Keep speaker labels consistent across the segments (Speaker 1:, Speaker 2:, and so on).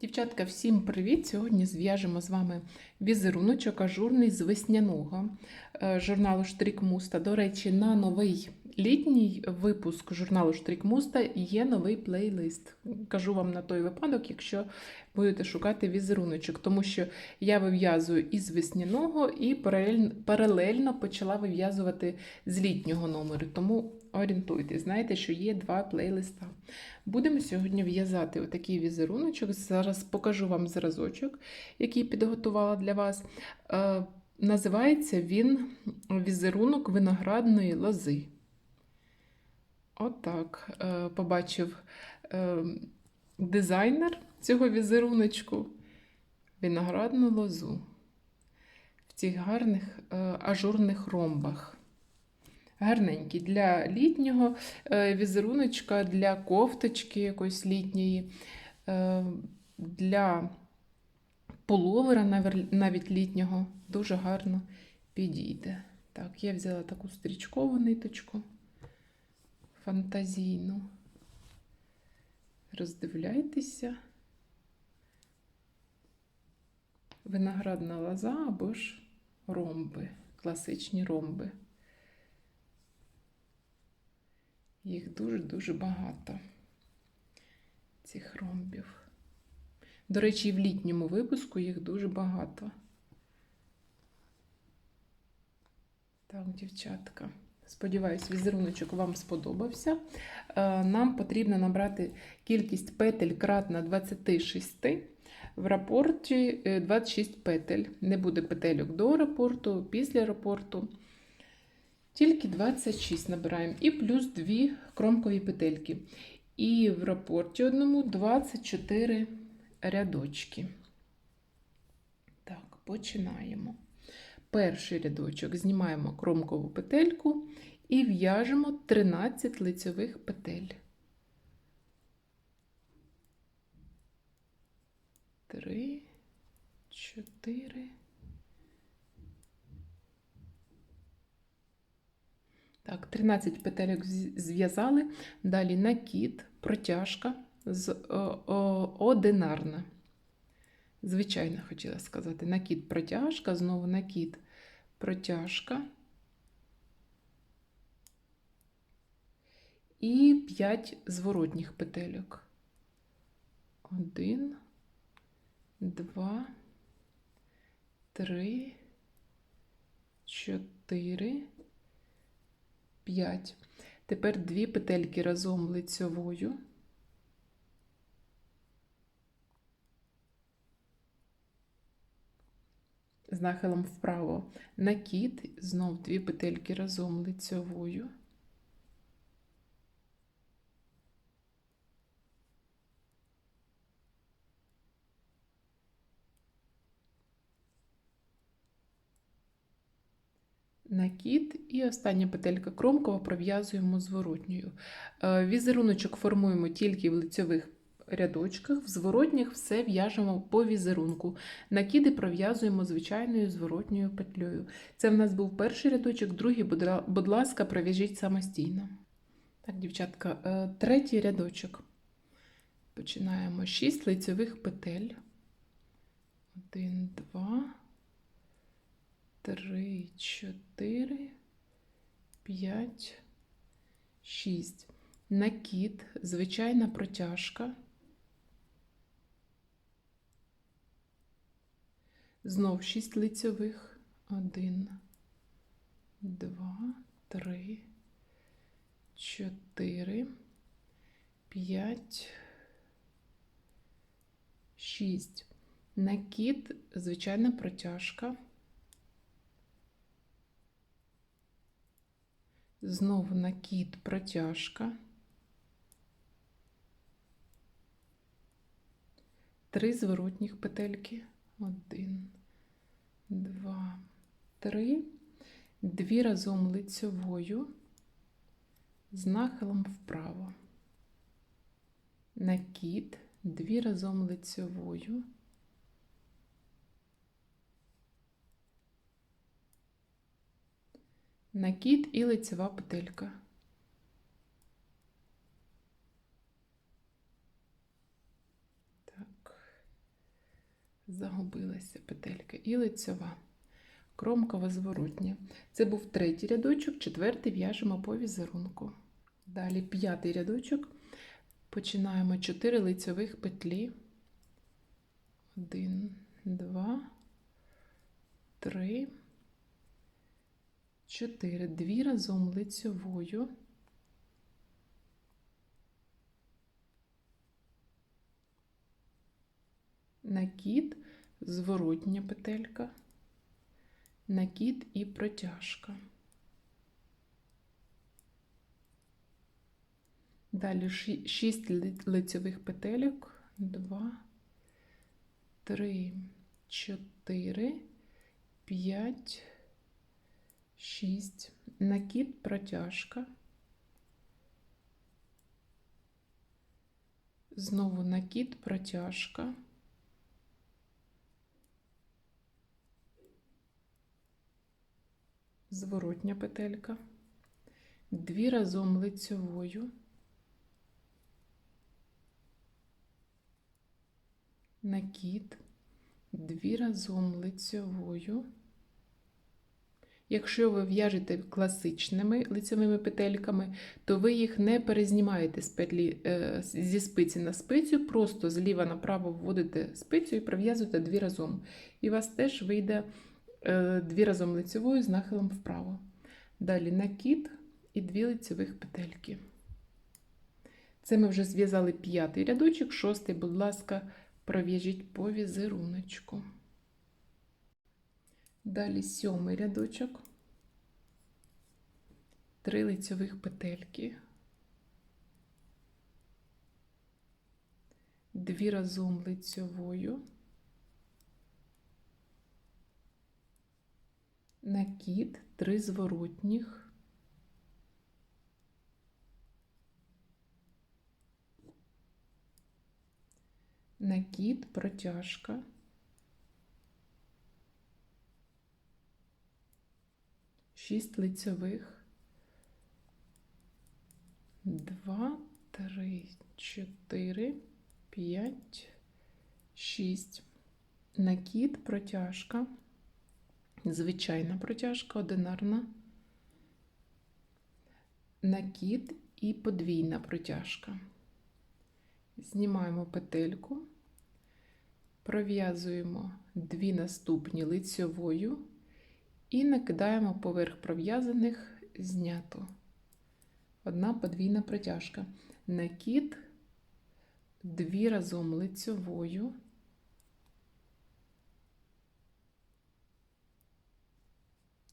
Speaker 1: Дівчатка, всім привіт! Сьогодні зв'яжемо з вами візеруночок ажурний з весняного е, журналу Штрик Муста. До речі, на новий літній випуск журналу Штрик Муста є новий плейлист. Кажу вам на той випадок, якщо будете шукати візеруночок, тому що я вив'язую із весняного і паралельно почала вив'язувати з літнього номеру. Тому орієнтуйтесь, знаєте, що є два плейлиста. Будемо сьогодні в'язати отакий візеруночок. Зараз покажу вам зразочок, який підготувала для вас. Е, називається він візерунок виноградної лози. Отак е, побачив е, дизайнер цього візеруночку виноградну лозу в цих гарних ажурних ромбах. Гарненький для літнього е, візеруночка, для кофточки якоїсь літньої, е, для пуловера навіть літнього дуже гарно підійде. Так, я взяла таку стрічкову ниточку фантазійну. Роздивляйтеся. Виноградна лоза або ж ромби, класичні ромби. Їх дуже-дуже багато, цих ромбів. До речі, і в літньому випуску їх дуже багато. Так, дівчатка. Сподіваюсь, візеруночок вам сподобався. Е, Нам потрібно набрати кількість петель кратна 26. В рапорті е, 26 петель. Не буде петельок до рапорту, після рапорту. Тільки 26 набираємо. І плюс 2 кромкові петельки. І в рапорті одному 24 рядочки. Так, починаємо. Перший рядочок знімаємо кромкову петельку і в'яжемо 13 лицьових петель. 3, 4, Так, 13 петельок зв'язали. Далі накид, протяжка з о, о, одинарна. Звичайно, хотіла сказати. Накид, протяжка, знову накид, протяжка. І 5 зворотніх петельок. Один, два, три, чотири. 5. Тепер дві петельки разом лицьовою. З нахилом вправо накид, знов дві петельки разом лицьовою. Накид і остання петелька кромкова пров'язуємо зворотньою. Е, Візеруночок формуємо тільки в лицьових рядочках, в зворотніх все в'яжемо по візерунку. Накиди пров'язуємо звичайною зворотньою петлею. Це в нас був перший рядочок, другий, будь- ласка, пров'яжіть самостійно. Так, дівчатка, е, третій рядочок. Починаємо 6 лицьових петель. 1, 2, три, чотири, п'ять, шість. Накид, звичайна протяжка. Знов шість лицьових. Один, два, три, чотири, п'ять, шість. Накид, звичайна протяжка. Знову накид, протяжка. Три зворотніх петельки. Один, два, три. Дві разом лицьовою з нахилом вправо. Накид, дві разом лицьовою. Накид і лицева петелька. Так. загубилася петелька. І лицьова. Кромкова зворотня. Це був третій рядочок, четвертий в'яжемо по візерунку. Далі п'ятий рядочок. Починаємо 4 лицьових петлі. 1, 2, 3, 4. Дві разом лицьовою. Накид, зворотня петелька, накид і протяжка. Далі 6 лицьових петельок, 2, 3, 4, 5, 6. Накид, протяжка. Знову накид, протяжка. Зворотня петелька. Дві разом лицьовою. накид, дві разом лицьовою. Якщо ви в'яжете класичними лицевими петельками, то ви їх не перезнімаєте з петлі, е, зі спиці на спицю, просто зліва направо вводите спицю і пров'язуєте дві разом. І у вас теж вийде е, дві разом лицевою з нахилом вправо. Далі накид і дві лицевих петельки. Це ми вже зв'язали п'ятий рядочок, шостий, будь ласка, пров'яжіть по візеруночку. Далі сьомий рядочок, три лицьових петельки, дві разом лицьовою, накид, три зворотніх. накид, протяжка. Шість лицьових. Два, три, чотири, п'ять, шість. Накид, протяжка. Звичайна протяжка, одинарна. Накид і подвійна протяжка. Знімаємо петельку, пров'язуємо дві наступні лицьовою і накидаємо поверх пров'язаних знято. Одна подвійна протяжка. Накид, дві разом лицьовою.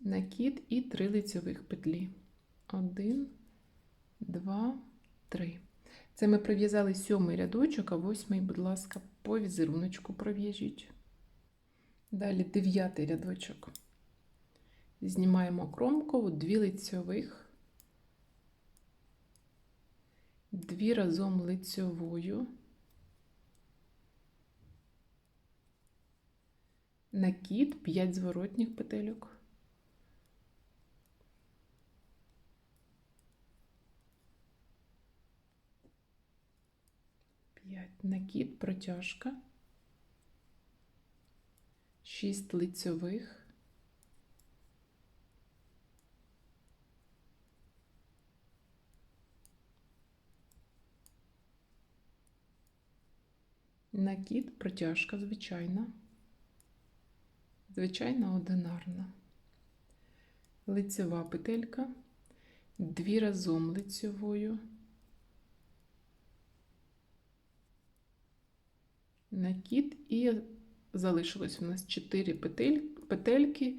Speaker 1: Накид і три лицьових петлі. Один, два, три. Це ми пров'язали сьомий рядочок, а восьмий, будь ласка, по візеруночку пров'яжіть. Далі дев'ятий рядочок. Знімаємо кромкову, дві лицьових, дві разом лицьовою, накид, 5 зворотніх петельок. 5 накид, протяжка, 6 лицьових, накид, протяжка звичайна, звичайна одинарна, лицева петелька, дві разом лицьовою. накид, і залишилось у нас 4 петель, петельки,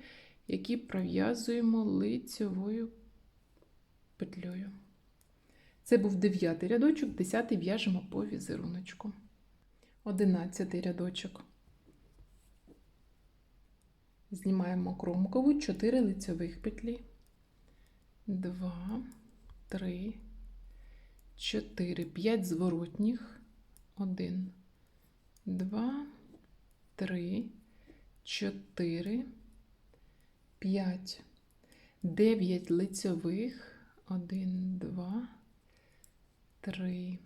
Speaker 1: які пров'язуємо лицьовою петлею. Це був 9 рядочок, 10 в'яжемо по візеруночку. 11 рядочок. Знімаємо кромкову 4 лицьових петлі. 2, 3, 4, 5 зворотніх, 1, два, три, чотири, п'ять, дев'ять лицьових, один, два, три.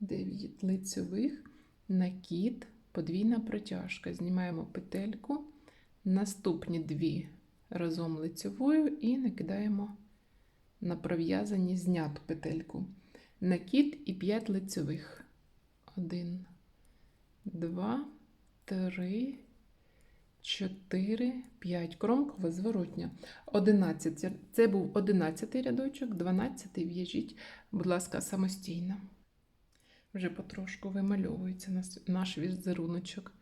Speaker 1: 9 лицьових, накид, подвійна протяжка. Знімаємо петельку, наступні дві разом лицьовою і накидаємо на пров'язані зняту петельку. Накид і 5 лицьових. 1, 2, 3, 4, 5. Кромкова зворотня. 11. Це був 11 рядочок, 12 в'яжіть, будь ласка, самостійно. Вже потрошку вимальовується наш візеруночок.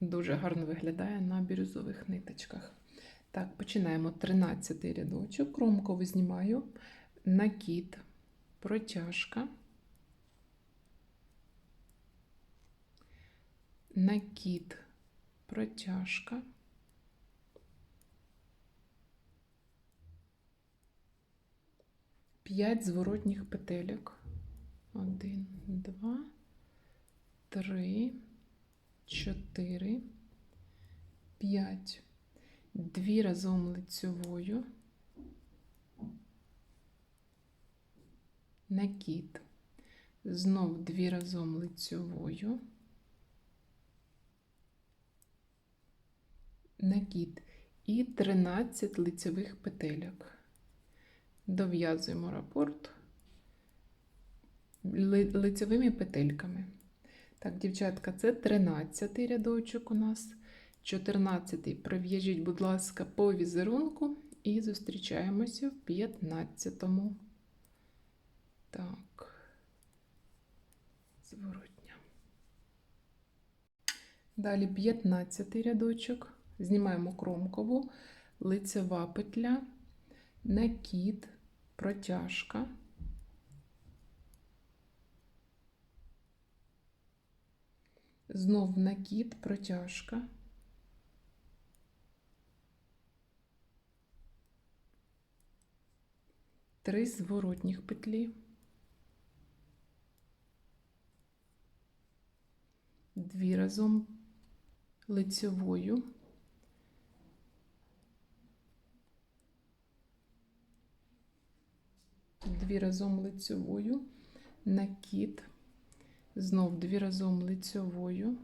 Speaker 1: Дуже гарно виглядає на бірюзових ниточках. Так, починаємо 13 рядочок. Кромкову знімаю, накид, протяжка, накид, протяжка. П'ять зворотніх петельок. Один, два, три, чотири, п'ять. Дві разом лицьовою. Накид. Знов дві разом лицьовою. Накид. І 13 лицьових петельок. Дов'язуємо рапорт ли- лицевими петельками. Так, дівчатка, це 13 рядочок у нас. 14 пров'яжіть, будь ласка, по візерунку і зустрічаємося в 15-му. Так, зворотня. Далі 15 рядочок. Знімаємо кромкову, лицева петля, накид, протяжка. Знов накид, протяжка. Три зворотніх петлі. Дві разом лицьовою. Дві разом лицьовою, накид, знов дві разом лицьовою.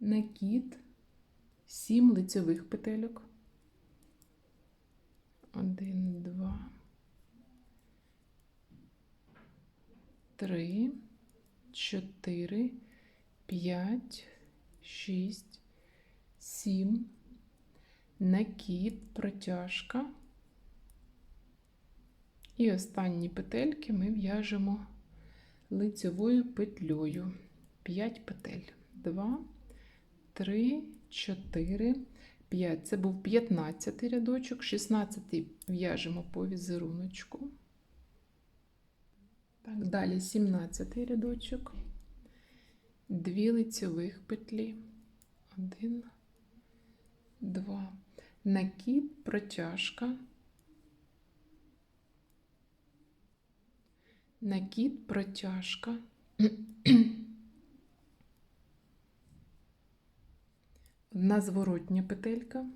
Speaker 1: Накид, сім лицьових петельок. Один, два, три, чотири, п'ять, шість, сім, накид, протяжка. І останні петельки ми в'яжемо лицевою петлею. 5 петель. 2, 3, 4, 5. Це був 15 рядочок, 16 в'яжемо по візеруночку. Так, далі 17 рядочок, 2 лицевих петлі. 1, 2. Накид, протяжка. Накид, протяжка. Одна зворотня петелька,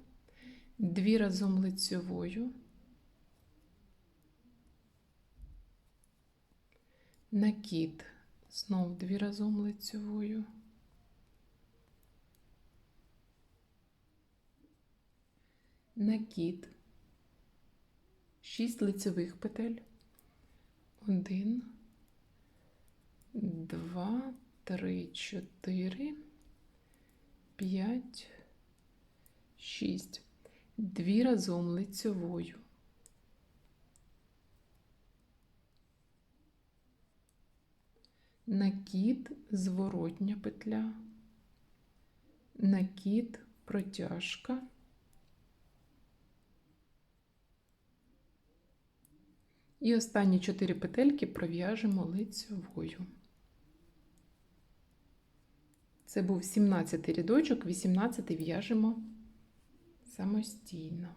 Speaker 1: дві разом лицьовою, накид, знов дві разом лицьовою, накид, шість лицьових петель, один, два, три, чотири. 5, 6. Дві разом лицьовою. Накид, зворотня петля, накид, протяжка. І останні 4 петельки пров'яжемо лицьовою. Це був 17 рядочок, 18 в'яжемо самостійно.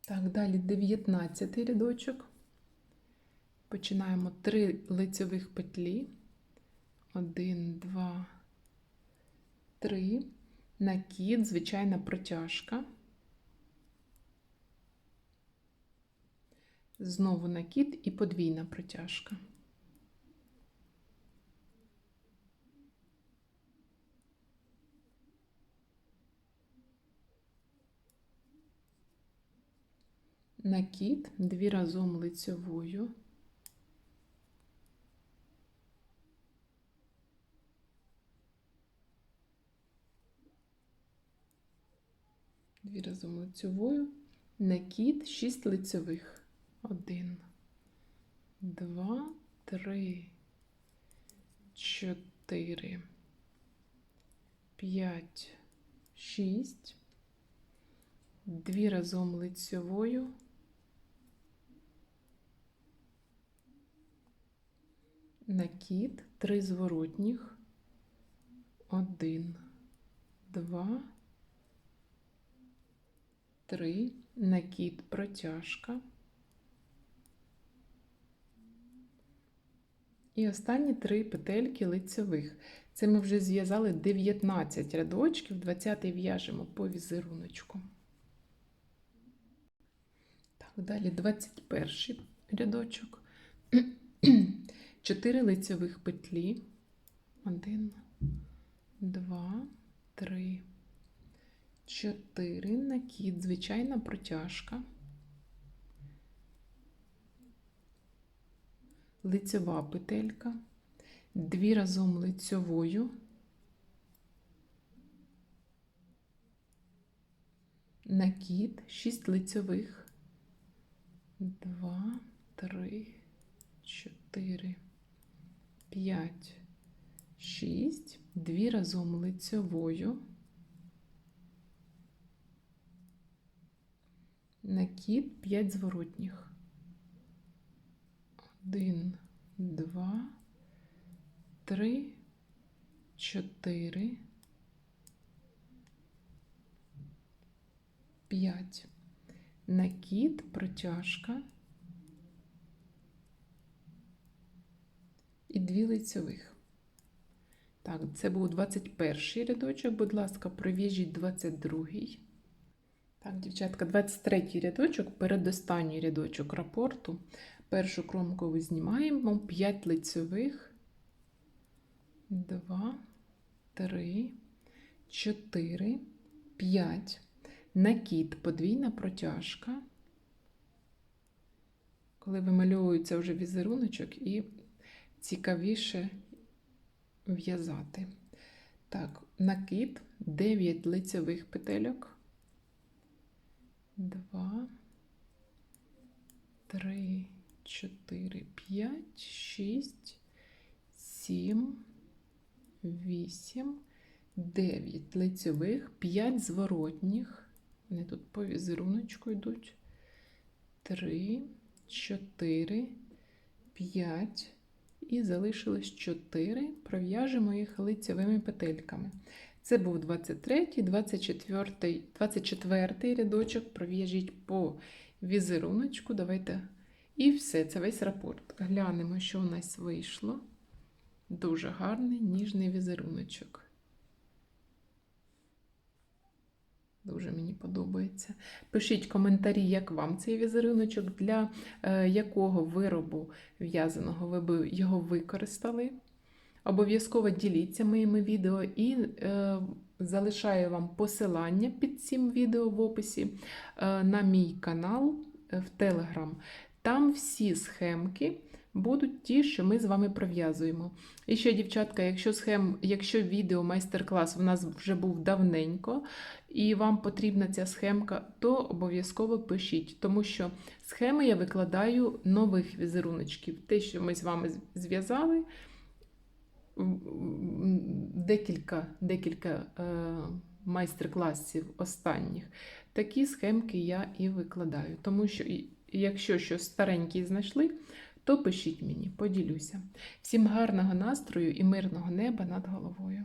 Speaker 1: Так, далі 19 рядочок. Починаємо 3 лицьових петлі. 1, 2, 3. Накид, звичайна протяжка. Знову накид і подвійна протяжка. Накид дві разом лицьовою. Дві разом лицьовою. Накид 6 лицьових. Один, два, три, чотири, п'ять, шість. Дві разом лицьовою. Накид, три зворотніх. Один, два, три. Накид, протяжка. І останні три петельки лицьових. Це ми вже зв'язали 19 рядочків, 20 в'яжемо по візеруночку. Так, далі 21 рядочок. 4 лицьових петлі. 1, 2, 3, 4. Накид, звичайна протяжка. Лицьова петелька, дві разом лицьовою, накид, 6 лицьових, 2, 3, 4, 5, 6, дві разом лицьовою, накид, 5 зворотніх. Один, два, три, чотири, п'ять. Накид, протяжка і дві лицьових. Так, це був 21 рядочок, будь ласка, пров'яжіть 22. Так, дівчатка, 23 рядочок, передостанній рядочок рапорту. Першу кромку знімаємо 5 лицьових, 2, 3, 4, 5. Накид, подвійна протяжка. Коли вимальовується вже візеруночок і цікавіше в'язати. Так, накид, 9 лицьових петельок. 2, 3, 4, 5, 6, 7, 8, 9 лицьових, 5 зворотніх. Вони тут по візеруночку йдуть. 3, 4, 5. І залишилось 4. Пров'яжемо їх лицевими петельками. Це був 23, 24, 24 рядочок. Пров'яжіть по візеруночку. Давайте і все, це весь рапорт. Глянемо, що у нас вийшло. Дуже гарний ніжний візеруночок. Дуже мені подобається. Пишіть коментарі, як вам цей візеруночок, для е, якого виробу в'язаного ви б його використали. Обов'язково діліться моїми відео і е, залишаю вам посилання під цим відео в описі е, на мій канал е, в Telegram. Там всі схемки будуть ті, що ми з вами пров'язуємо. І ще, дівчатка, якщо схем, якщо відео майстер-клас у нас вже був давненько, і вам потрібна ця схемка, то обов'язково пишіть, тому що схеми я викладаю нових візеруночків. Те, що ми з вами зв'язали, декілька декілька е, майстер-класів останніх. Такі схемки я і викладаю, тому що якщо щось стареньке знайшли, то пишіть мені, поділюся. Всім гарного настрою і мирного неба над головою.